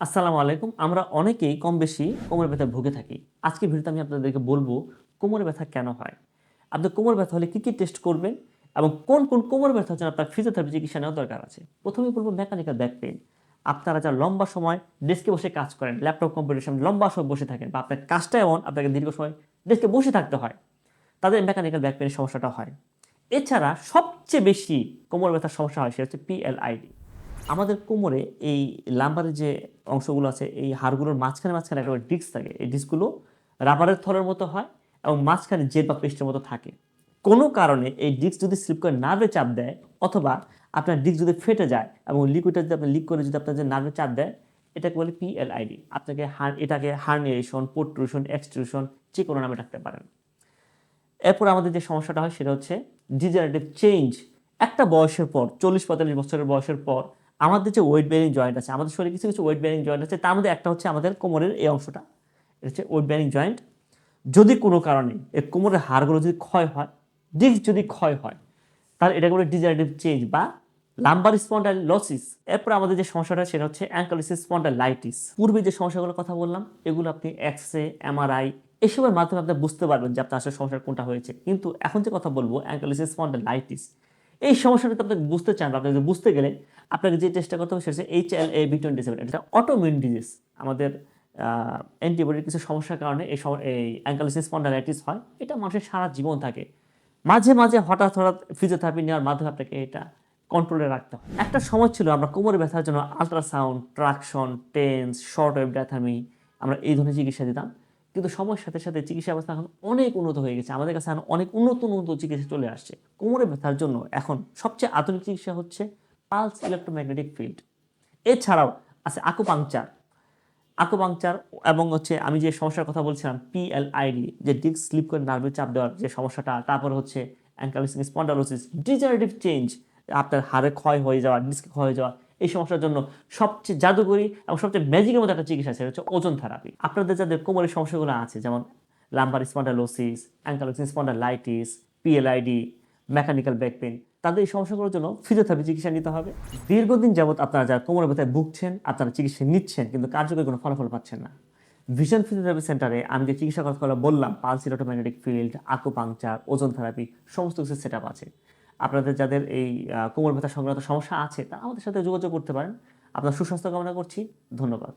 আসসালামু আলাইকুম। আমরা অনেকেই কম বেশি কোমর ব্যথা ভুগে থাকি। আজকে ভিডিওতে আমি আপনাদেরকে বলব কোমর ব্যথা কেন হয়? আপনি কোমর ব্যথা হলে কী কী টেস্ট করবেন এবং কোন কোন কোমর ব্যথা হচ্ছে আপনার ফিজিওথেরাপি চিকিৎসা নেওয়া দরকার আছে? প্রথমে বলব মেকানিক্যাল ব্যাক পেইন আপনারা যা লম্বা সময় ডেস্কে বসে কাজ করেন ল্যাপটপ কম্পিউটার সামনে লম্বা সময় বসে থাকেন বা আপনার কাজটা এমন, আপনাকে দীর্ঘ সময় ডেস্কে বসে থাকতে হয়, তাদের মেকানিক্যাল ব্যাক পেনের সমস্যাটা হয়। এছাড়া সবচেয়ে বেশি কোমর ব্যথার সমস্যা হয় সেটা হচ্ছে পিএলআইডি আমাদের কোমরে এই লাম্বারের যে অংশগুলো আছে, এই হাড়গুলোর মাঝখানে মাঝখানে একটা ডিস্ক থাকে। এই ডিস্কগুলো রাবারের থলের মতো হয় এবং মাঝখানে জেল বা পেস্টের মতো থাকে। কোনো কারণে এই ডিস্ক যদি স্লিপ করে নার্ভে চাপ দেয় অথবা আপনার ডিস্ক যদি ফেটে যায় এবং লিকুইডটা যদি আপনার লিক করে যদি আপনার যে নার্ভে চাপ দেয়, এটাকে বলে পিএলআইডি আপনাকে হার এটাকে হার্নিয়েশন পোট্রুশন এক্সট্রুশন যে কোনো নামে ডাকতে পারেন। এরপর আমাদের যে সমস্যাটা হয় সেটা হচ্ছে ডিজেনারেটিভ চেঞ্জ একটা বয়সের পর, চল্লিশ পঁয়তাল্লিশ বছরের বয়সের পর আমাদের যে ওয়েট বেয়ারিং জয়েন্ট আছে, আমাদের শরীরে কিছু কিছু ওয়েট বেয়ারিং জয়েন্ট আছে, তার মধ্যে একটা হচ্ছে আমাদের কোমরের এই অংশটা। এটা হচ্ছে ওয়েট বেয়ারিং জয়েন্ট যদি কোনো কারণে এর কোমরের হাড়গুলো যদি ক্ষয় হয় ডিস্ক যদি ক্ষয় হয়, তাহলে এটাকে বলে ডিজেনারেটিভ চেঞ্জ বা লাম্বার স্পন্ডাইলোসিস এরপর আমাদের যে সমস্যাটা, সেটা হচ্ছে অ্যাঙ্কালিসিস স্পন্ডাইলাইটিস পূর্বে যে সমস্যাগুলোর কথা বললাম, এগুলো আপনি এক্স রে এমআরআই এসবের মাধ্যমে আপনি বুঝতে পারবেন যে আপনার আসলে সমস্যার কোনটা হয়েছে। কিন্তু এখন যে কথা বলব অ্যাঙ্কালিসিস স্পন্ডাইলাইটিস এই সমস্যাটা আপনি বুঝতে চান আপনি যদি বুঝতে গেলে আপনাকে যে চেষ্টা করতে হবে সেটা হচ্ছে H L A B twenty seven এটা অটোমিউন ডিজিজ আমাদের অ্যান্টিবডির কিছু সমস্যার কারণে এই এই অ্যাঙ্কালিসিস স্পন্ডাইলাইটিস হয়। এটা মানুষের সারা জীবন থাকে। মাঝে মাঝে হঠাৎ হঠাৎ ফিজিওথেরাপি নেওয়ার মাধ্যমে আপনাকে এটা কন্ট্রোলে রাখতে হয়। একটা সময় ছিল আমরা কোমরে ব্যথার জন্য ultrasound traction TENS short wave diathermy আমরা এই ধরনের চিকিৎসা দিতাম। কিন্তু সময়ের সাথে সাথে চিকিৎসা ব্যবস্থা এখন অনেক উন্নত হয়ে গেছে। আমাদের কাছে এখন অনেক উন্নত উন্নত চিকিৎসা চলে আসছে। কোমরে ব্যথার জন্য এখন সবচেয়ে আধুনিক চিকিৎসা হচ্ছে পালস ইলেকট্রোম্যাগনেটিক ফিল্ড। এছাড়াও আছে আকুপাংচার আকুপাংচার এবং হচ্ছে আমি যে সমস্যার কথা বলছিলাম পিএলআইডি যে ডিস্ক স্লিপ করে নার্ভে চাপ দেওয়ার যে সমস্যাটা, তারপর হচ্ছে অ্যাঙ্কালিসিং স্পন্ডালোসিস ডিজারেটিভ চেঞ্জ আপনার হাড়ে ক্ষয় হয়ে যাওয়া ডিস্কে ক্ষয় হয়ে যাওয়া এই সমস্যার জন্য সবচেয়ে জাদুকরি এবং সবচেয়ে ম্যাজিকের মতো একটা চিকিৎসা সেটা হচ্ছে ওজন থেরাপি আপনাদের যাদের কোমরের সমস্যাগুলো আছে, যেমন lumbar spondylosis ankylosing spondylitis PLID mechanical back pain তাদের এই সমস্যাগুলোর জন্য ফিজিওথেরাপি চিকিৎসা নিতে হবে। দীর্ঘদিন যাবৎ আপনারা যারা কোমরের ব্যথায় ভুগছেন, আপনারা চিকিৎসা নিচ্ছেন, কিন্তু কার্যকরী কোনো ফলাফল পাচ্ছেন না। ভিশন ফিজিওথেরাপি সেন্টারে আমি যে চিকিৎসা কথা বললাম pulse electromagnetic field acupuncture ozone therapy সমস্ত কিছু সেট আছে। আপনাদের যাদের এই কোমর ব্যথা সংক্রান্ত সমস্যা আছে তারা আমাদের সাথে যোগাযোগ করতে পারেন। আপনার সুস্বাস্থ্য কামনা করছি। ধন্যবাদ।